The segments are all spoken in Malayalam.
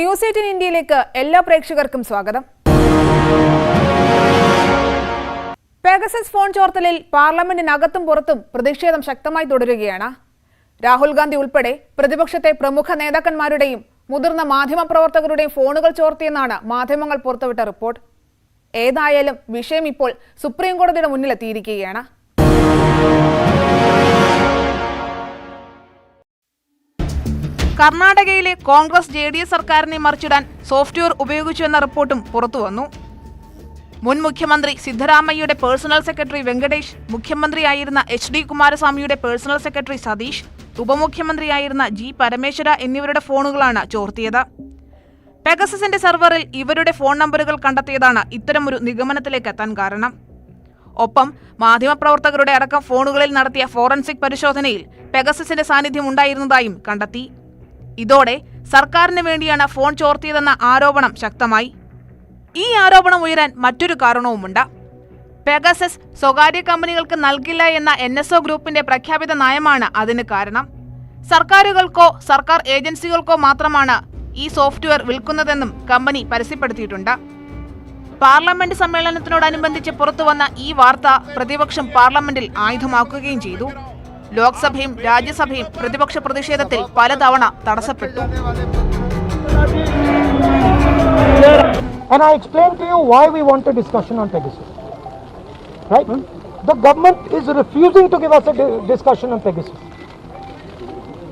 ന്യൂസ് എയ്റ്റീൻ ഇന്ത്യയിലേക്ക് എല്ലാ പ്രേക്ഷകർക്കും സ്വാഗതം. പെഗസസ് ഫോൺ ചോർത്തലിൽ പാർലമെന്റിനകത്തും പുറത്തും പ്രതിഷേധം ശക്തമായി തുടരുകയാണ്. രാഹുൽ ഗാന്ധി ഉൾപ്പെടെ പ്രതിപക്ഷത്തെ പ്രമുഖ നേതാക്കന്മാരുടെയും മുതിർന്ന മാധ്യമപ്രവർത്തകരുടെയും ഫോണുകൾ ചോർത്തിയെന്നാണ് മാധ്യമങ്ങൾ പുറത്തുവിട്ട റിപ്പോർട്ട്. ഏതായാലും വിഷയം ഇപ്പോൾ സുപ്രീം കോടതിയുടെ മുന്നിലെത്തിയിരിക്കുകയാണ്. കർണാടകയിലെ കോൺഗ്രസ് ജെ ഡി എസ് സർക്കാരിനെ മറിച്ചിടാൻ സോഫ്റ്റ്വെയർ ഉപയോഗിച്ചുവെന്ന റിപ്പോർട്ടും പുറത്തുവന്നു. മുൻ മുഖ്യമന്ത്രി സിദ്ധരാമയ്യയുടെ പേഴ്സണൽ സെക്രട്ടറി വെങ്കടേഷ് മുഖ്യമന്ത്രിയായിരുന്ന എച്ച് ഡി കുമാരസ്വാമിയുടെ പേഴ്സണൽ സെക്രട്ടറി സതീഷ് ഉപമുഖ്യമന്ത്രിയായിരുന്ന ജി പരമേശ്വര എന്നിവരുടെ ഫോണുകളാണ് ചോർത്തിയത്. പെഗസസിന്റെ സെർവറിൽ ഇവരുടെ ഫോൺ നമ്പറുകൾ കണ്ടെത്തിയതാണ് ഇത്തരമൊരു നിഗമനത്തിലേക്ക് എത്താൻ കാരണം. ഒപ്പം മാധ്യമപ്രവർത്തകരുടെ അടക്കം ഫോണുകളിൽ നടത്തിയ ഫോറൻസിക് പരിശോധനയിൽ പെഗസസിന്റെ സാന്നിധ്യം ഉണ്ടായിരുന്നതായും കണ്ടെത്തി. ഇതോടെ സർക്കാരിന് വേണ്ടിയാണ് ഫോൺ ചോർത്തിയതെന്ന ആരോപണം ശക്തമായി. ഈ ആരോപണം ഉയരാൻ മറ്റൊരു കാരണവുമുണ്ട്. പെഗസസ് സ്വകാര്യ കമ്പനികൾക്ക് നൽകില്ല എന്ന എൻ എസ് ഒ ഗ്രൂപ്പിന്റെ പ്രഖ്യാപിത നയമാണ് അതിന് കാരണം. സർക്കാരുകൾക്കോ സർക്കാർ ഏജൻസികൾക്കോ മാത്രമാണ് ഈ സോഫ്റ്റ്വെയർ വിൽക്കുന്നതെന്നും കമ്പനി പരസ്യപ്പെടുത്തിയിട്ടുണ്ട്. പാർലമെന്റ് സമ്മേളനത്തിനോടനുബന്ധിച്ച് പുറത്തുവന്ന ഈ വാർത്ത പ്രതിപക്ഷം പാർലമെന്റിൽ ആയുധമാക്കുകയും ചെയ്തു. ലോക്സഭയും രാജ്യസഭയും പ്രതിപക്ഷ പ്രതിഷേധത്തിൽ പലതവണ തടസ്സപ്പെട്ടു And I explained to you why we want a discussion on Pegasus. Right? The government is refusing to give us a di- discussion on Pegasus.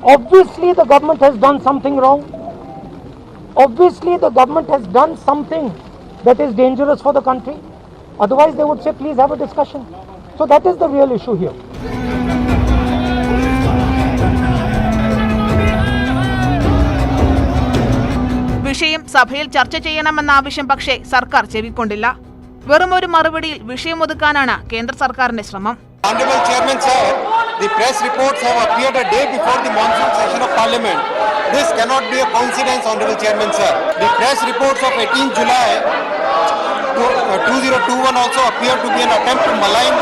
Obviously, the government has done something wrong. Obviously, the government has done something that is dangerous for the country. Otherwise, they would say, please have a discussion. So, that is the real issue here. വിഷയം സഭയിൽ ചർച്ച ചെയ്യണമെന്ന ആവശ്യം പക്ഷേ സർക്കാർ ചെവിക്കൊണ്ടില്ല. വെറുമൊരു മറുപടിയിൽ വിഷയം ഒതുക്കാനാണ് കേന്ദ്ര സർക്കാരിന്റെ ശ്രമം.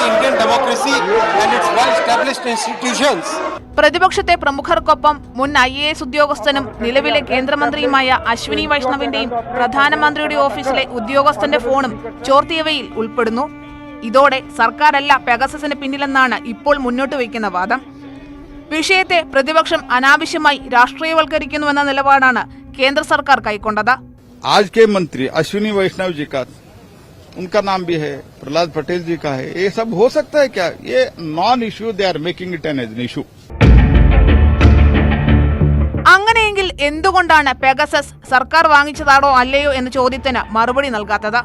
Indian democracy and its well established institutions പ്രതിപക്ഷത്തെ പ്രമുഖർക്കൊപ്പം മുൻ ഐ എ എസ് ഉദ്യോഗസ്ഥനും നിലവിലെ കേന്ദ്രമന്ത്രിയുമായ അശ്വിനി വൈഷ്ണവിന്റെയും പ്രധാനമന്ത്രിയുടെ ഓഫീസിലെ ഉദ്യോഗസ്ഥന്റെ ഫോണും ചോർത്തിയവയിൽ ഉൾപ്പെടുന്നു ഇതോടെ സർക്കാരല്ല പെഗസസിന് പിന്നിലെന്നാണ് ഇപ്പോൾ മുന്നോട്ട് വയ്ക്കുന്ന വാദം വിഷയത്തെ പ്രതിപക്ഷം അനാവശ്യമായി രാഷ്ട്രീയവൽക്കരിക്കുന്നുവെന്ന നിലപാടാണ് കേന്ദ്ര സർക്കാർ കൈക്കൊണ്ടത് आज के मंत्री अश्विनी वैष्णव जी का उनका नाम भी है प्रहलाद पटेल जी का है ये सब हो सकता है क्या ये non issue they are making it an as an issue എന്തുകൊണ്ടാണ് പെഗസസ് സർക്കാർ വാങ്ങിച്ചതാണോ അല്ലയോ എന്ന ചോദ്യത്തിന് മറുപടി നൽകാത്തത്?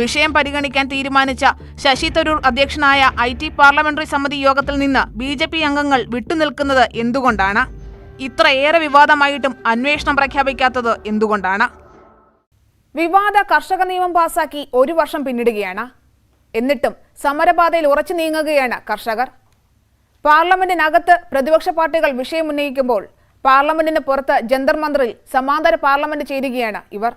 വിഷയം പരിഗണിക്കാൻ തീരുമാനിച്ച ശശി തരൂർ അധ്യക്ഷനായ ഐ ടി പാർലമെന്ററി സമിതി യോഗത്തിൽ നിന്ന് ബി ജെ പി അംഗങ്ങൾ വിട്ടുനിൽക്കുന്നത് എന്തുകൊണ്ടാണ്? ഇത്രയേറെ വിവാദമായിട്ടും അന്വേഷണം പ്രഖ്യാപിക്കാത്തത് എന്തുകൊണ്ടാണ്? വിവാദ കർഷക നിയമം പാസാക്കി ഒരു വർഷം പിന്നിടുകയാണ്. എന്നിട്ടും സമരപാതയിൽ ഉറച്ചു നീങ്ങുകയാണ് കർഷകർ. പാർലമെന്റിനകത്ത് പ്രതിപക്ഷ പാർട്ടികൾ വിഷയം ഉന്നയിക്കുമ്പോൾ പാർലമെന്റിന് പുറത്ത് ജന്തർ മന്ദിറിൽ സമാന്തര പാർലമെന്റ് ചേരുകയാണ് ഇവർ.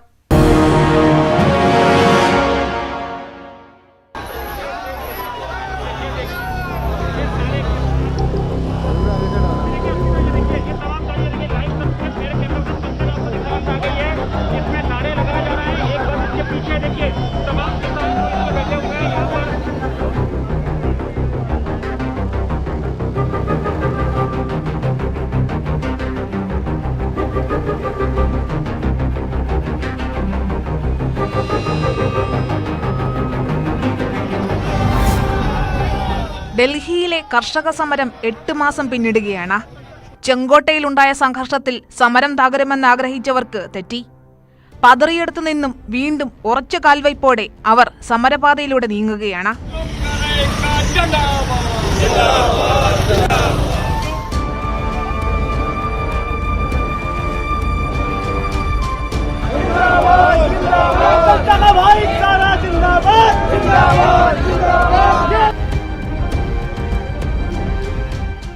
കർഷക സമരം എട്ട് മാസം പിന്നിടുകയാണ് ചെങ്കോട്ടയിലുണ്ടായ സംഘർഷത്തിൽ സമരം തകരുമെന്ന് ആഗ്രഹിച്ചവർക്ക് തെറ്റി പതറിയെടുത്തു നിന്നും വീണ്ടും ഉറച്ച കാൽവയ്പോടെ അവർ സമരപാതയിലൂടെ നീങ്ങുകയാണ്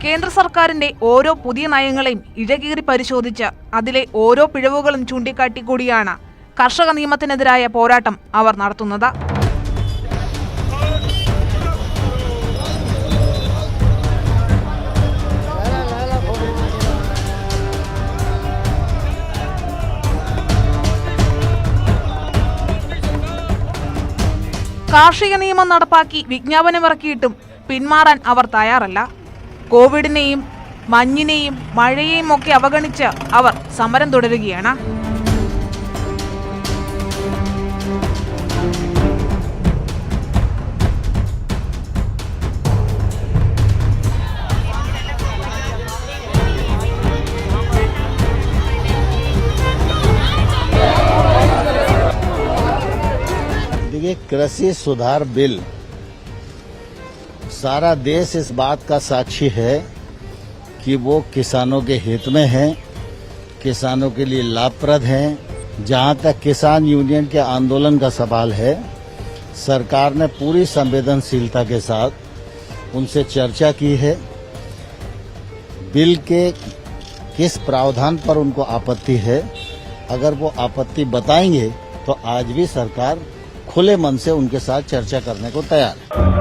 കേന്ദ്ര സർക്കാരിന്റെ ഓരോ പുതിയ നയങ്ങളെയും ഇഴകീറി പരിശോധിച്ച് അതിലെ ഓരോ പിഴവുകളും ചൂണ്ടിക്കാട്ടിക്കൂടിയാണ് കർഷക നിയമത്തിനെതിരായ പോരാട്ടം അവർ നടത്തുന്നത്. കാർഷിക നിയമം നടപ്പാക്കി വിജ്ഞാപനമിറക്കിയിട്ടും പിന്മാറാൻ അവർ തയ്യാറല്ല. കോവിഡിനെയും മഞ്ഞിനെയും മഴയെയും ഒക്കെ അവഗണിച്ച് അവർ സമരം തുടരുകയാണ് देखिए कृषि सुधार बिल सारा देश इस बात का साक्षी है कि वो किसानों के हित में है, किसानों के लिए लाभप्रद है। जहाँ तक किसान यूनियन के आंदोलन का सवाल है, सरकार ने पूरी संवेदनशीलता के साथ उनसे चर्चा की है। बिल के किस प्रावधान पर उनको आपत्ति है, अगर वो आपत्ति बताएँगे तो आज भी सरकार खुले मन से उनके साथ चर्चा करने को तैयार है।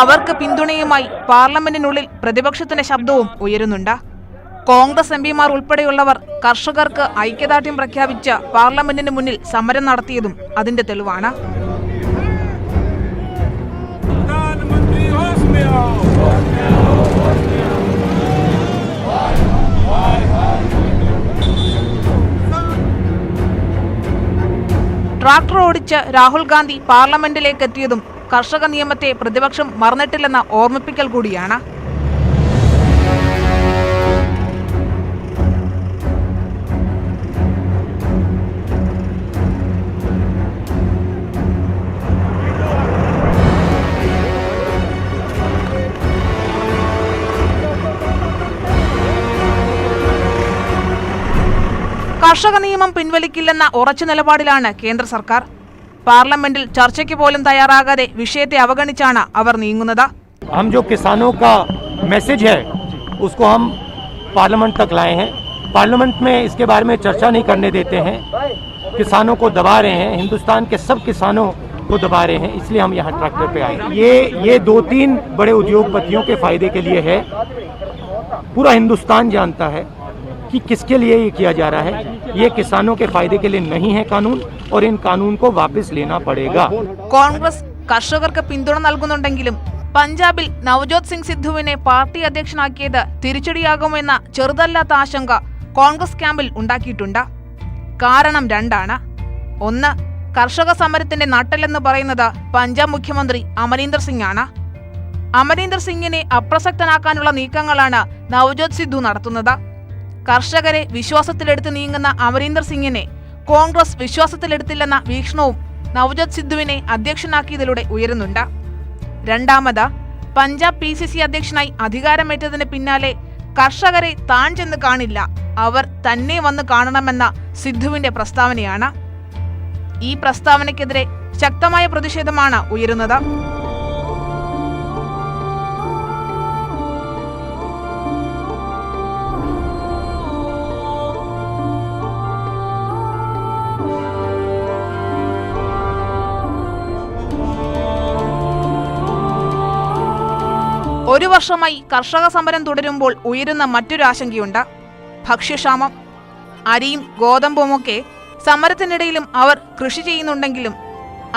അവർക്ക് പിന്തുണയുമായി പാർലമെന്റിനുള്ളിൽ പ്രതിപക്ഷത്തിന്റെ ശബ്ദവും ഉയരുന്നുണ്ട്. കോൺഗ്രസ് എം പിമാർ ഉൾപ്പെടെയുള്ളവർ കർഷകർക്ക് ഐക്യദാർഢ്യം പ്രഖ്യാപിച്ച പാർലമെന്റിന് മുന്നിൽ സമരം നടത്തിയതും അതിന്റെ തെളിവാണ്. ട്രാക്ടർ ഓടിച്ച് രാഹുൽ ഗാന്ധി പാർലമെന്റിലേക്ക് എത്തിയതും കർഷക നിയമത്തെ പ്രതിപക്ഷം മറന്നിട്ടില്ലെന്ന ഓർമ്മിപ്പിക്കൽ കൂടിയാണ്. കർഷക നിയമം പിൻവലിക്കില്ലെന്ന ഉറച്ച നിലപാടിലാണ് കേന്ദ്ര സർക്കാർ. പാർലമെന്റിൽ ചർച്ചയ്ക്ക് പോലും തയ്യാറാകാതെ വിഷയത്തെ അവഗണിച്ചാണ് അവർ നീങ്ങുന്നത് हम जो किसानों का मैसेज है उसको हम पार्लियामेंट तक लाए हैं पार्लियामेंट में इसके बारे में चर्चा नहीं करने देते हैं किसानों को दबा रहे हैं हिंदुस्तान के सब किसानों को दबा रहे हैं इसलिए हम यहाँ ट्रैक्टर पे आए ये ये दो तीन बड़े उद्योगपतियों के फायदे के लिए है पूरा हिंदुस्तान जानता है कि किसके लिए ये किया जा रहा है ये किसानों के फायदे के लिए नहीं है कानून और इन कानून को वापस लेना पड़ेगा കോൺഗ്രസ് കർഷകർക്ക് പിന്തുണ നൽകുന്നുണ്ടെങ്കിലും പഞ്ചാബിൽ നവജോത് സിംഗ് സിദ്ധുവിനെ പാർട്ടി അധ്യക്ഷനാക്കിയത് തിരിച്ചടിയാകുമെന്ന ചെറുതല്ലാത്ത ആശങ്ക കോൺഗ്രസ് ക്യാമ്പിൽ ഉണ്ടാക്കിയിട്ടുണ്ട് കാരണം രണ്ടാണ് ഒന്ന് കർഷക സമരത്തിന്റെ നട്ടെല്ലെന്ന് പറയുന്നത് പഞ്ചാബ് മുഖ്യമന്ത്രി അമരീന്ദർ സിംഗ് ആണ് അമരീന്ദർ സിംഗിനെ അപ്രസക്തനാക്കാനുള്ള നീക്കങ്ങളാണ് നവജോത് സിദ്ധു നടത്തുന്നത് കർഷകരെ വിശ്വാസത്തിലെടുത്ത് നീങ്ങുന്ന അമരീന്ദർ സിംഗിനെ കോൺഗ്രസ് വിശ്വാസത്തിലെടുത്തില്ലെന്ന വീക്ഷണവും നവജോത് സിദ്ധുവിനെ അധ്യക്ഷനാക്കിയതിലൂടെ ഉയരുന്നുണ്ട്. രണ്ടാമത് പഞ്ചാബ് പി സി സി അധ്യക്ഷനായി അധികാരമേറ്റതിന് പിന്നാലെ കർഷകരെ താൻ ചെന്ന് കാണില്ല അവർ തന്നെ വന്ന് കാണണമെന്ന സിദ്ധുവിന്റെ പ്രസ്താവനയാണ്. ഈ പ്രസ്താവനയ്ക്കെതിരെ ശക്തമായ പ്രതിഷേധമാണ് ഉയരുന്നത്. ഒരു വർഷമായി കർഷക സമരം തുടരുമ്പോൾ ഉയരുന്ന മറ്റൊരു ആശങ്കയുണ്ട് ഭക്ഷ്യക്ഷാമം. അരിയും ഗോതമ്പുമൊക്കെ സമരത്തിനിടയിലും അവർ കൃഷി ചെയ്യുന്നുണ്ടെങ്കിലും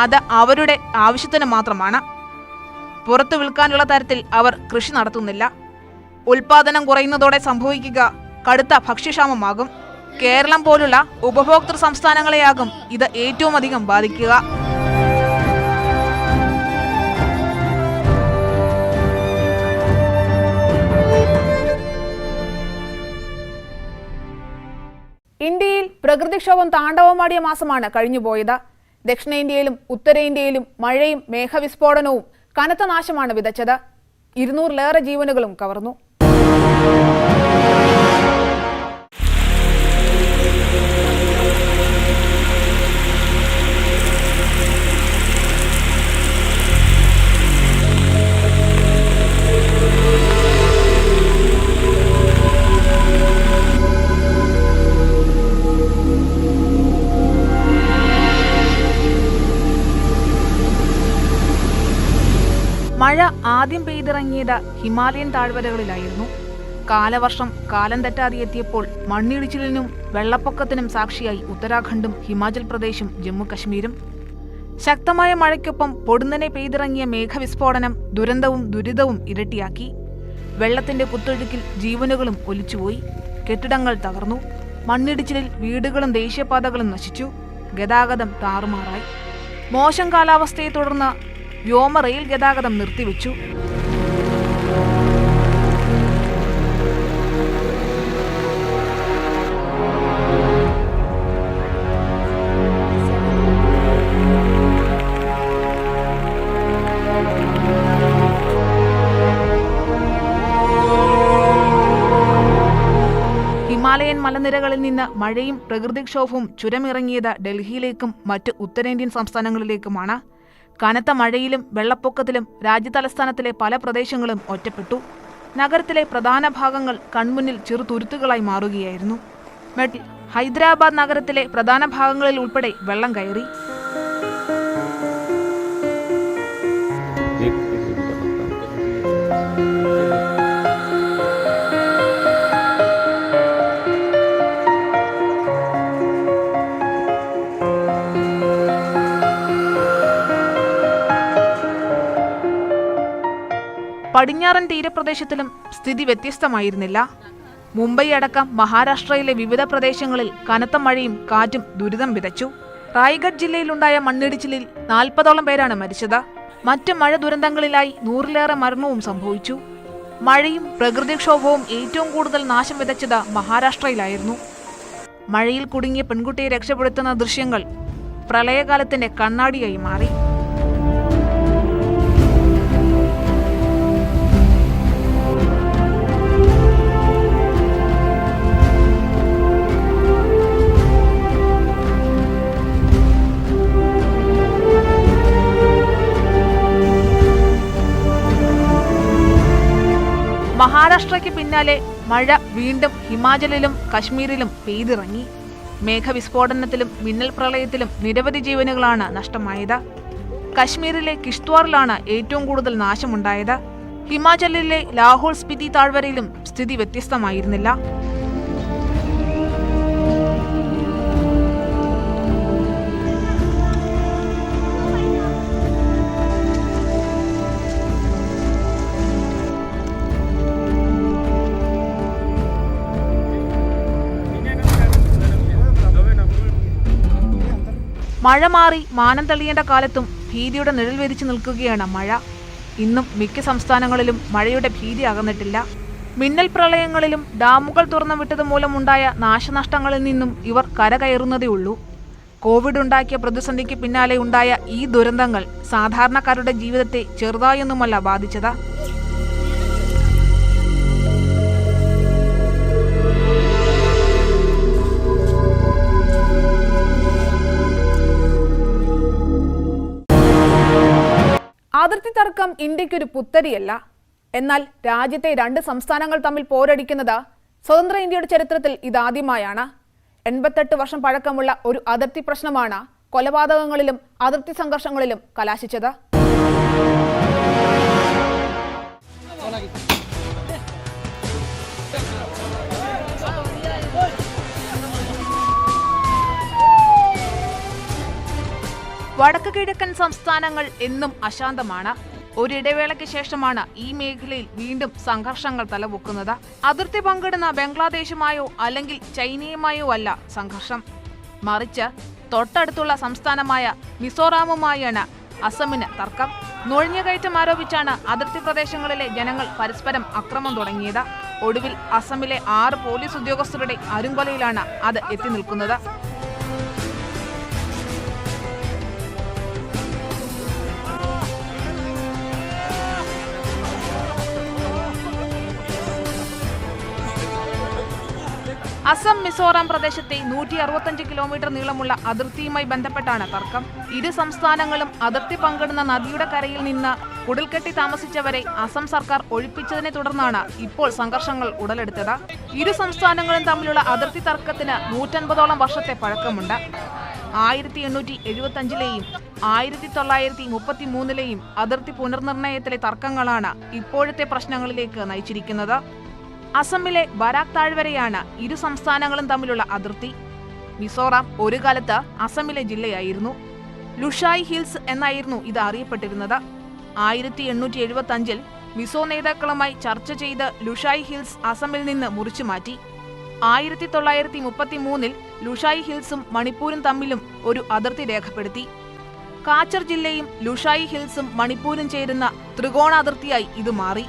അത് അവരുടെ ആവശ്യത്തിന് മാത്രമാണ്. പുറത്തു വിൽക്കാനുള്ള തരത്തിൽ അവർ കൃഷി നടത്തുന്നില്ല. ഉൽപാദനം കുറയുന്നതോടെ സംഭവിക്കുക കടുത്ത ഭക്ഷ്യക്ഷാമമാകും. കേരളം പോലുള്ള ഉപഭോക്തൃ സംസ്ഥാനങ്ങളെയാകും ഇത് ഏറ്റവും അധികം ബാധിക്കുക. പ്രകൃതിക്ഷോഭം താണ്ഡവമാടിയ മാസമാണ് കഴിഞ്ഞുപോയത്. ദക്ഷിണേന്ത്യയിലും ഉത്തരേന്ത്യയിലും മഴയും മേഘവിസ്ഫോടനവും കനത്ത നാശമാണ് വിതച്ചത്. ഇരുന്നൂറിലേറെ ജീവനുകളും കവർന്നു. പെയ്തിറങ്ങിയത് ഹിമാലയൻ താഴ്വരകളിലായിരുന്നു. കാലവർഷം കാലം തെറ്റാതെ എത്തിയപ്പോൾ മണ്ണിടിച്ചിലിനും വെള്ളപ്പൊക്കത്തിനും സാക്ഷിയായി ഉത്തരാഖണ്ഡും ഹിമാചൽ പ്രദേശും ജമ്മുകശ്മീരും. ശക്തമായ മഴയ്ക്കൊപ്പം പൊടുന്നനെ പെയ്തിറങ്ങിയ മേഘവിസ്ഫോടനം ദുരന്തവും ദുരിതവും ഇരട്ടിയാക്കി. വെള്ളത്തിന്റെ കുത്തൊഴുക്കിൽ ജീവനുകളും ഒലിച്ചുപോയി. കെട്ടിടങ്ങൾ തകർന്നു. മണ്ണിടിച്ചിലിൽ വീടുകളും ദേശീയപാതകളും നശിച്ചു. ഗതാഗതം താറുമാറായി. മോശം കാലാവസ്ഥയെ തുടർന്ന് വ്യോമ റെയിൽ ഗതാഗതം നിർത്തിവെച്ചു. ഹിമാലയൻ മലനിരകളിൽ നിന്ന് മഴയും പ്രകൃതിക്ഷോഭവും ചുരമിറങ്ങിയത് ഡൽഹിയിലേക്കും മറ്റ് ഉത്തരേന്ത്യൻ സംസ്ഥാനങ്ങളിലേക്കുമാണ്. കനത്ത മഴയിലും വെള്ളപ്പൊക്കത്തിലും രാജ്യതലസ്ഥാനത്തിലെ പല പ്രദേശങ്ങളും ഒറ്റപ്പെട്ടു. നഗരത്തിലെ പ്രധാന ഭാഗങ്ങൾ കൺമുന്നിൽ ചെറുതുരുത്തുകളായി മാറുകയായിരുന്നു. ഹൈദരാബാദ് നഗരത്തിലെ പ്രധാന ഭാഗങ്ങളിൽ ഉൾപ്പെടെ വെള്ളം കയറി. പടിഞ്ഞാറൻ തീരപ്രദേശത്തിലും സ്ഥിതി വ്യത്യസ്തമായിരുന്നില്ല. മുംബൈ അടക്കം മഹാരാഷ്ട്രയിലെ വിവിധ പ്രദേശങ്ങളിൽ കനത്ത മഴയും കാറ്റും ദുരിതം വിതച്ചു. റായ്ഗഡ് ജില്ലയിലുണ്ടായ മണ്ണിടിച്ചിലിൽ നാൽപ്പതോളം പേരാണ് മരിച്ചത്. മറ്റ് മഴ ദുരന്തങ്ങളിലായി നൂറിലേറെ മരണവും സംഭവിച്ചു. മഴയും പ്രകൃതിക്ഷോഭവും ഏറ്റവും കൂടുതൽ നാശം വിതച്ചത് മഹാരാഷ്ട്രയിലായിരുന്നു. മഴയിൽ കുടുങ്ങിയ പെൺകുട്ടിയെ രക്ഷപ്പെടുത്തുന്ന ദൃശ്യങ്ങൾ പ്രളയകാലത്തിന്റെ കണ്ണാടിയായി മാറി. മഹാരാഷ്ട്രയ്ക്ക് പിന്നാലെ മഴ വീണ്ടും ഹിമാചലിലും കശ്മീരിലും പെയ്തിറങ്ങി. മേഘവിസ്ഫോടനത്തിലും മിന്നൽ പ്രളയത്തിലും നിരവധി ജീവനുകളാണ് നഷ്ടമായത്. കശ്മീരിലെ കിഷ്ത്വാറിലാണ് ഏറ്റവും കൂടുതൽ നാശമുണ്ടായത്. ഹിമാചലിലെ ലാഹോൾ സ്പിതി താഴ്വരയിലും സ്ഥിതി വ്യത്യസ്തമായിരുന്നില്ല. മഴ മാറി മാനം തെളിയേണ്ട കാലത്തും ഭീതിയുടെ നിഴൽ വിരിച്ചു നിൽക്കുകയാണ് മഴ. ഇന്നും മിക്ക സംസ്ഥാനങ്ങളിലും മഴയുടെ ഭീതി അകന്നിട്ടില്ല. മിന്നൽ പ്രളയങ്ങളിലും ഡാമുകൾ തുറന്നു വിട്ടത് മൂലമുണ്ടായ നാശനഷ്ടങ്ങളിൽ നിന്നും ഇവർ കരകയറുന്നതേയുള്ളൂ കോവിഡ് ഉണ്ടാക്കിയ പ്രതിസന്ധിക്ക് പിന്നാലെ ഉണ്ടായ ഈ ദുരന്തങ്ങൾ സാധാരണക്കാരുടെ ജീവിതത്തെ ചെറുതായൊന്നുമല്ല ബാധിച്ചത്. അതിർത്തി തർക്കം ഇന്ത്യക്കൊരു പുത്തരിയല്ല. എന്നാൽ രാജ്യത്തെ രണ്ട് സംസ്ഥാനങ്ങൾ തമ്മിൽ പോരടിക്കുന്നത് സ്വതന്ത്ര ഇന്ത്യയുടെ ചരിത്രത്തിൽ ഇതാദ്യമായാണ്. എൺപത്തെട്ട് വർഷം പഴക്കമുള്ള ഒരു അതിർത്തി പ്രശ്നമാണ് കൊലപാതകങ്ങളിലും അതിർത്തി സംഘർഷങ്ങളിലും കലാശിച്ചത്. വടക്ക് കിഴക്കൻ സംസ്ഥാനങ്ങൾ എന്നും അശാന്തമാണ്. ഒരിടവേളയ്ക്ക് ശേഷമാണ് ഈ മേഖലയിൽ വീണ്ടും സംഘർഷങ്ങൾ തലപൊക്കുന്നത്. അതിർത്തി പങ്കിടുന്ന ബംഗ്ലാദേശുമായോ അല്ലെങ്കിൽ ചൈനയുമായോ അല്ല സംഘർഷം. മറിച്ച് തൊട്ടടുത്തുള്ള സംസ്ഥാനമായ മിസോറാമുമായാണ് അസമിന് തർക്കം. നുഴഞ്ഞുകയറ്റം ആരോപിച്ചാണ് അതിർത്തി പ്രദേശങ്ങളിലെ ജനങ്ങൾ പരസ്പരം അക്രമം തുടങ്ങിയത്. ഒടുവിൽ അസമിലെ ആറ് പോലീസ് ഉദ്യോഗസ്ഥരുടെ അരുങ്കൊലയിലാണ് അത് എത്തി നിൽക്കുന്നത്. അസം മിസോറാം പ്രദേശത്തെ നൂറ്റി അറുപത്തഞ്ച് കിലോമീറ്റർ നീളമുള്ള അതിർത്തിയുമായി ബന്ധപ്പെട്ടാണ് തർക്കം. ഇരു സംസ്ഥാനങ്ങളും അതിർത്തി പങ്കിടുന്ന നദിയുടെ കരയിൽ നിന്ന് കുടിൽക്കെട്ടി താമസിച്ചവരെ അസം സർക്കാർ ഒഴിപ്പിച്ചതിനെ തുടർന്നാണ് ഇപ്പോൾ സംഘർഷങ്ങൾ ഉടലെടുത്തത്. ഇരു സംസ്ഥാനങ്ങളും തമ്മിലുള്ള അതിർത്തി തർക്കത്തിന് നൂറ്റൻപതോളം വർഷത്തെ പഴക്കമുണ്ട്. ആയിരത്തി എണ്ണൂറ്റി എഴുപത്തി അഞ്ചിലെയും ആയിരത്തി തൊള്ളായിരത്തി മുപ്പത്തി മൂന്നിലെയും അതിർത്തി പുനർനിർണയത്തിലെ തർക്കങ്ങളാണ് ഇപ്പോഴത്തെ പ്രശ്നങ്ങളിലേക്ക് നയിച്ചിരിക്കുന്നത് അസമിലെ ബരാക് താഴ്വരയാണ് ഇരു സംസ്ഥാനങ്ങളും തമ്മിലുള്ള അതിർത്തി. മിസോറാം ഒരു കാലത്ത് അസമിലെ ജില്ലയായിരുന്നു. ലുഷായ് ഹിൽസ് എന്നായിരുന്നു ഇത് അറിയപ്പെട്ടിരുന്നത്. ആയിരത്തി എണ്ണൂറ്റി എഴുപത്തി അഞ്ചിൽ മിസോ നേതാക്കളുമായി ചർച്ച ചെയ്ത് ലുഷായ് ഹിൽസ് അസമിൽ നിന്ന് മുറിച്ചു മാറ്റി. ആയിരത്തി തൊള്ളായിരത്തി മുപ്പത്തി മൂന്നിൽ ലുഷായ് ഹിൽസും മണിപ്പൂരും തമ്മിലും ഒരു അതിർത്തി രേഖപ്പെടുത്തി. കാച്ചർ ജില്ലയും ലുഷായി ഹിൽസും മണിപ്പൂരും ചേരുന്ന ത്രികോണ അതിർത്തിയായി ഇത് മാറി.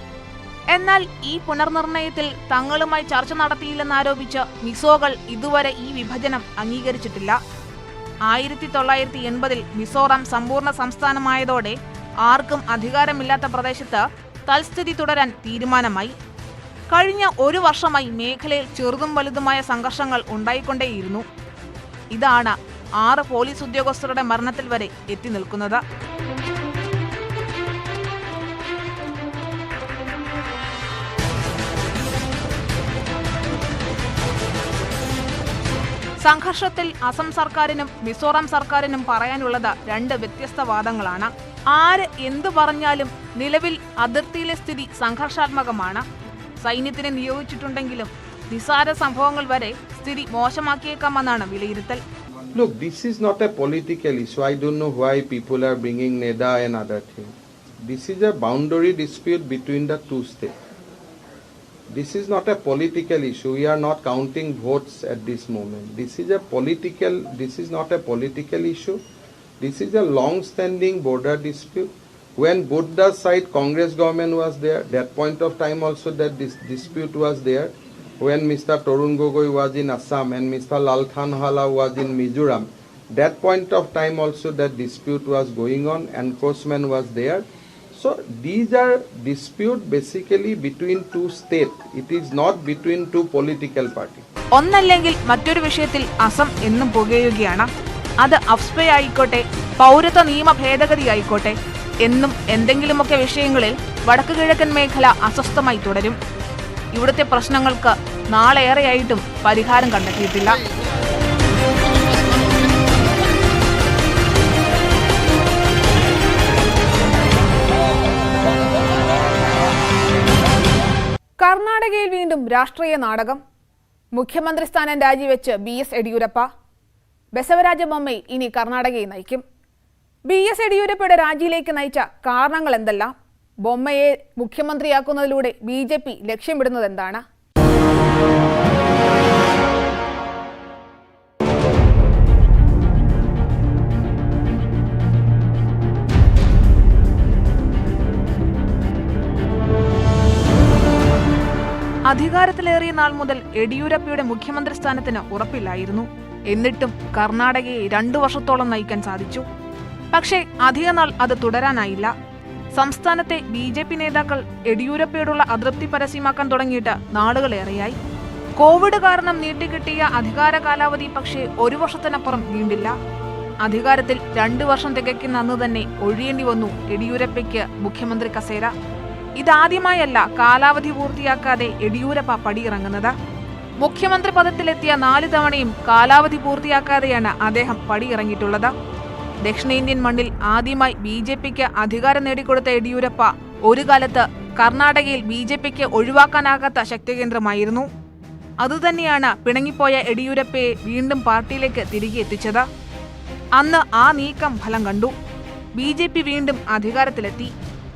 എന്നാൽ ഈ പുനർനിർണയത്തിൽ തങ്ങളുമായി ചർച്ച നടത്തിയില്ലെന്നാരോപിച്ച് മിസോകൾ ഇതുവരെ ഈ വിഭജനം അംഗീകരിച്ചിട്ടില്ല. ആയിരത്തി തൊള്ളായിരത്തി എൺപതിൽ മിസോറാം സമ്പൂർണ സംസ്ഥാനമായതോടെ ആർക്കും അധികാരമില്ലാത്ത പ്രദേശത്ത് തൽസ്ഥിതി തുടരാൻ തീരുമാനമായി. കഴിഞ്ഞ ഒരു വർഷമായി മേഖലയിൽ ചെറുതും വലുതുമായ സംഘർഷങ്ങൾ ഉണ്ടായിക്കൊണ്ടേയിരുന്നു. ഇതാണ് ആറ് പോലീസ് ഉദ്യോഗസ്ഥരുടെ മരണത്തിൽ വരെ എത്തി നിൽക്കുന്നത്. സംഘർഷത്തിൽ അസം സർക്കാരിനും മിസോറാം സർക്കാരിനും പറയാനുള്ളത് രണ്ട് വ്യത്യസ്ത വാദങ്ങളാണ് ആര് എന്തു പറഞ്ഞാലും നിലവിൽ അതിർത്തിയിലെ സ്ഥിതി സംഘർഷാത്മകമാണ് സൈന്യത്തിനെ നിയോഗിച്ചിട്ടുണ്ടെങ്കിലും നിസാര സംഭവങ്ങൾ വരെ സ്ഥിതി മോശമാക്കിയേക്കാമെന്നാണ് വിലയിരുത്തൽ Look, this is not a political issue. I don't know why people are bringing NEDA and other things. This is a boundary dispute between the two states. This is not a political issue. We are not counting votes at this moment. This is a political, this is not a political issue. This is a long-standing border dispute. When the side Congress government was there, that point of time also that this dispute was there. When Mr. Torun Gogoi was in Assam and Mr. Lal Khanhala was in Mizoram, that point of time also that dispute was going on. Enforcement was there. So these are dispute basically between two state. It is not between two political parties. ഒന്നല്ലെങ്കിൽ മറ്റൊരു വിഷയത്തിൽ അസം എന്നും പുകയുകയാണ് അത് അഫ്സ്പ ആയിക്കോട്ടെ പൗരത്വ നിയമ ഭേദഗതി ആയിക്കോട്ടെ എന്നും എന്തെങ്കിലുമൊക്കെ വിഷയങ്ങളിൽ വടക്കു കിഴക്കൻ മേഖല അസ്വസ്ഥമായി തുടരും ഇവിടുത്തെ പ്രശ്നങ്ങൾക്ക് നാളേറെയായിട്ടും പരിഹാരം കണ്ടെത്തിയിട്ടില്ല കർണാടകയിൽ വീണ്ടും രാഷ്ട്രീയ നാടകം. മുഖ്യമന്ത്രി സ്ഥാനം രാജിവെച്ച് ബി എസ് യെഡിയൂരപ്പ ബസവരാജ ബൊമ്മൈ ഇനി കർണാടകയെ നയിക്കും. ബി എസ് യെഡിയൂരപ്പയുടെ രാജിയിലേക്ക് നയിച്ച കാരണങ്ങൾ എന്തെല്ലാം? ബൊമ്മയെ മുഖ്യമന്ത്രിയാക്കുന്നതിലൂടെ ബി ജെ പി ലക്ഷ്യമിടുന്നത് എന്താണ് അധികാരത്തിലേറിയ നാൾ മുതൽ യെഡിയൂരപ്പയുടെ മുഖ്യമന്ത്രി സ്ഥാനത്തിന് ഉറപ്പില്ലായിരുന്നു. എന്നിട്ടും കർണാടകയെ രണ്ടു വർഷത്തോളം നയിക്കാൻ സാധിച്ചു. പക്ഷേ അധിക നാൾ അത് തുടരാനായില്ല. സംസ്ഥാനത്തെ ബി ജെ പി നേതാക്കൾ യെഡിയൂരപ്പയോടുള്ള അതൃപ്തി പരസ്യമാക്കാൻ തുടങ്ങിയിട്ട് നാളുകളേറെയായി. കോവിഡ് കാരണം നീട്ടിക്കിട്ടിയ അധികാര കാലാവധി പക്ഷേ ഒരു വർഷത്തിനപ്പുറം നീണ്ടില്ല. അധികാരത്തിൽ രണ്ടു വർഷം തികയ്ക്കുന്ന അന്ന് തന്നെ ഒഴിയേണ്ടി വന്നു യെഡിയൂരപ്പയ്ക്ക് മുഖ്യമന്ത്രി കസേര. ഇതാദ്യമായല്ല കാലാവധി പൂർത്തിയാക്കാതെ യെഡിയൂരപ്പ പടിയിറങ്ങുന്നത്. മുഖ്യമന്ത്രി പദത്തിലെത്തിയ നാല് തവണയും കാലാവധി പൂർത്തിയാക്കാതെയാണ് അദ്ദേഹം പടിയിറങ്ങിയിട്ടുള്ളത്. ദക്ഷിണേന്ത്യൻ മണ്ണിൽ ആദ്യമായി ബി ജെ പിക്ക് അധികാരം നേടിക്കൊടുത്ത യെഡിയൂരപ്പ ഒരു കാലത്ത് കർണാടകയിൽ ബി ജെ പിക്ക് ഒഴിവാക്കാനാകാത്ത ശക്തികേന്ദ്രമായിരുന്നു. അതുതന്നെയാണ് പിണങ്ങിപ്പോയ യെഡിയൂരപ്പയെ വീണ്ടും പാർട്ടിയിലേക്ക് തിരികെ എത്തിച്ചത്. അന്ന് ആ നീക്കം ഫലം കണ്ടു. ബി വീണ്ടും അധികാരത്തിലെത്തി.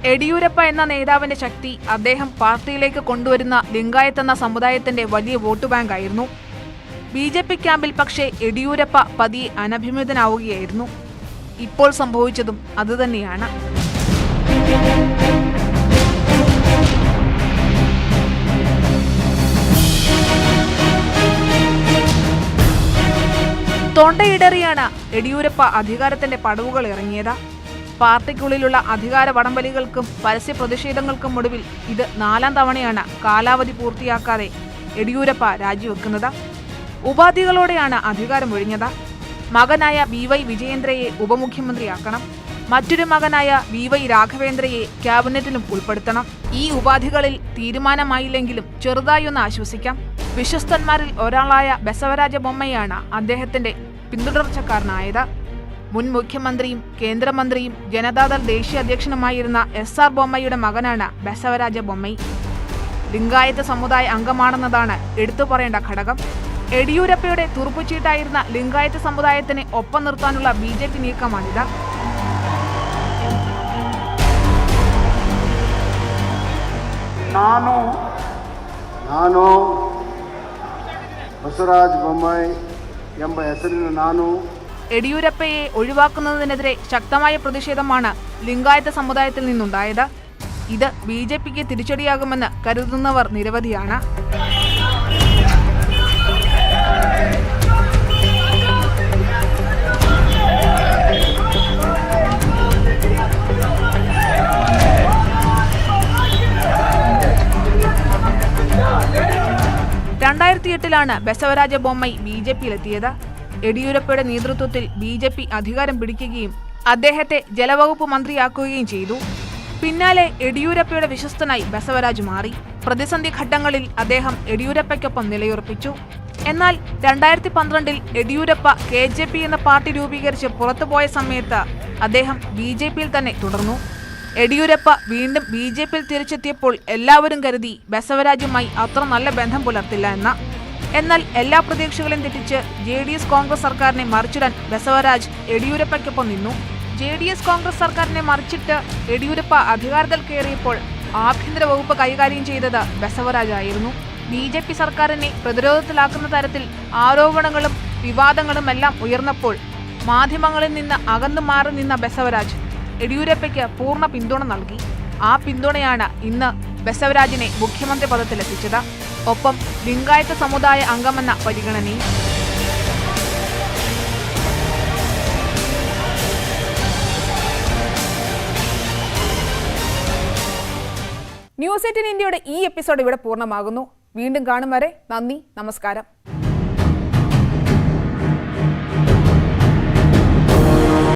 യെഡിയൂരപ്പ എന്ന നേതാവിന്റെ ശക്തി അദ്ദേഹം പാർട്ടിയിലേക്ക് കൊണ്ടുവരുന്ന ലിംഗായത്ത് എന്ന സമുദായത്തിന്റെ വലിയ വോട്ട് ബാങ്കായിരുന്നു ബി ജെ പി ക്യാമ്പിൽ പക്ഷേ യെദ്യൂരപ്പ പതിയെ അനഭിമിതനാവുകയായിരുന്നു ഇപ്പോൾ സംഭവിച്ചതും അതുതന്നെയാണ് തൊണ്ടയിടറിയാണ് യെഡിയൂരപ്പ അധികാരത്തിന്റെ പടവുകൾ ഇറങ്ങിയത്. പാർട്ടിക്കുള്ളിലുള്ള അധികാര വടംവലികൾക്കും പരസ്യ പ്രതിഷേധങ്ങൾക്കും ഒടുവിൽ ഇത് നാലാം തവണയാണ് കാലാവധി പൂർത്തിയാക്കാതെ യെഡിയൂരപ്പ രാജിവെക്കുന്നത്. ഉപാധികളോടെയാണ് അധികാരം ഒഴിഞ്ഞത് മകനായ വി വൈ വിജയേന്ദ്രയെ ഉപമുഖ്യമന്ത്രിയാക്കണം. മറ്റൊരു മകനായ വി വൈ രാഘവേന്ദ്രയെ ക്യാബിനറ്റിലും ഉൾപ്പെടുത്തണം. ഈ ഉപാധികളിൽ തീരുമാനമായില്ലെങ്കിലും ചെറുതായി ഒന്ന് ആശ്വസിക്കാം. വിശ്വസ്തന്മാരിൽ ഒരാളായ ബസവരാജ ബൊമ്മയാണ് അദ്ദേഹത്തിന്റെ പിന്തുടർച്ചക്കാരനായത്. മുൻ മുഖ്യമന്ത്രിയും ലിംഗായത്ത് സമുദായ അംഗമാണെന്നതാണ് എടുത്തു പറയേണ്ട ഘടകം യെഡിയൂരപ്പയുടെ തുറുപ്പുചീട്ടായിരുന്ന ലിംഗായത്ത് സമുദായത്തിനെ ഒപ്പം നിർത്താനുള്ള ബി ജെ പി നീക്കമാണിത് ನಾನು ನಾನು ಬಸವರಾಜ ಬೊಮ್ಮಾಯಿ ಎಂಬ ಹೆಸರಿನ ನಾನು യെഡിയൂരപ്പയെ ഒഴിവാക്കുന്നതിനെതിരെ ശക്തമായ പ്രതിഷേധമാണ് ലിംഗായത്ത സമുദായത്തിൽ നിന്നുണ്ടായത്. ഇത് ബി ജെ പിക്ക് തിരിച്ചടിയാകുമെന്ന് കരുതുന്നവർ നിരവധിയാണ്. രണ്ടായിരത്തി എട്ടിലാണ് ബസവരാജ ബൊമ്മൈ ബി ജെ പിയിലെത്തിയത്. യെഡിയൂരപ്പയുടെ നേതൃത്വത്തിൽ ബി ജെ പി അധികാരം പിടിക്കുകയും അദ്ദേഹത്തെ ജലവകുപ്പ് മന്ത്രിയാക്കുകയും ചെയ്തു. പിന്നാലെ യെഡിയൂരപ്പയുടെ വിശ്വസ്തനായി ബസവരാജ് മാറി. പ്രതിസന്ധി ഘട്ടങ്ങളിൽ അദ്ദേഹം യെഡിയൂരപ്പയ്ക്കൊപ്പം നിലയുറപ്പിച്ചു. എന്നാൽ രണ്ടായിരത്തി പന്ത്രണ്ടിൽ യെഡിയൂരപ്പ കെ ജെ പി എന്ന പാർട്ടി രൂപീകരിച്ച് പുറത്തുപോയ സമയത്ത് അദ്ദേഹം ബി ജെ പിയിൽ തന്നെ തുടർന്നു. യെഡിയൂരപ്പ വീണ്ടും ബി ജെ പിയിൽ തിരിച്ചെത്തിയപ്പോൾ എല്ലാവരും കരുതി ബസവരാജുമായി അത്ര നല്ല ബന്ധം പുലർത്തില്ല എന്ന എന്നാൽ എല്ലാ പ്രതീക്ഷകളും തെറ്റിച്ച് ജെ ഡി എസ് കോൺഗ്രസ് സർക്കാരിനെ മറിച്ചിടാൻ ബസവരാജ് യെഡിയൂരപ്പയ്ക്കൊപ്പം നിന്നു. ജെ ഡി എസ് കോൺഗ്രസ് സർക്കാരിനെ മറിച്ചിട്ട് യെഡിയൂരപ്പ അധികാരത്തിൽ കയറിയപ്പോൾ ആഭ്യന്തര വകുപ്പ് കൈകാര്യം ചെയ്തത് ബസവരാജ് ആയിരുന്നു ബി ജെ പി സർക്കാരിനെ പ്രതിരോധത്തിലാക്കുന്ന തരത്തിൽ ആരോപണങ്ങളും വിവാദങ്ങളും എല്ലാം ഉയർന്നപ്പോൾ മാധ്യമങ്ങളിൽ നിന്ന് അകന്നു മാറി നിന്ന ബസവരാജ് യെഡിയൂരപ്പയ്ക്ക് പൂർണ പിന്തുണ നൽകി. ആ പിന്തുണയാണ് ഇന്ന് ബസവരാജിനെ മുഖ്യമന്ത്രി പദത്തിലെത്തിച്ചത്. ഒപ്പം ലിംഗായത്ത സമുദായ അംഗമെന്ന പരിഗണനയും ന്യൂസ് എയ്റ്റീൻ ഇന്ത്യയുടെ ഈ എപ്പിസോഡ് ഇവിടെ പൂർണമാകുന്നു. വീണ്ടും കാണും വരെ നന്ദി നമസ്കാരം.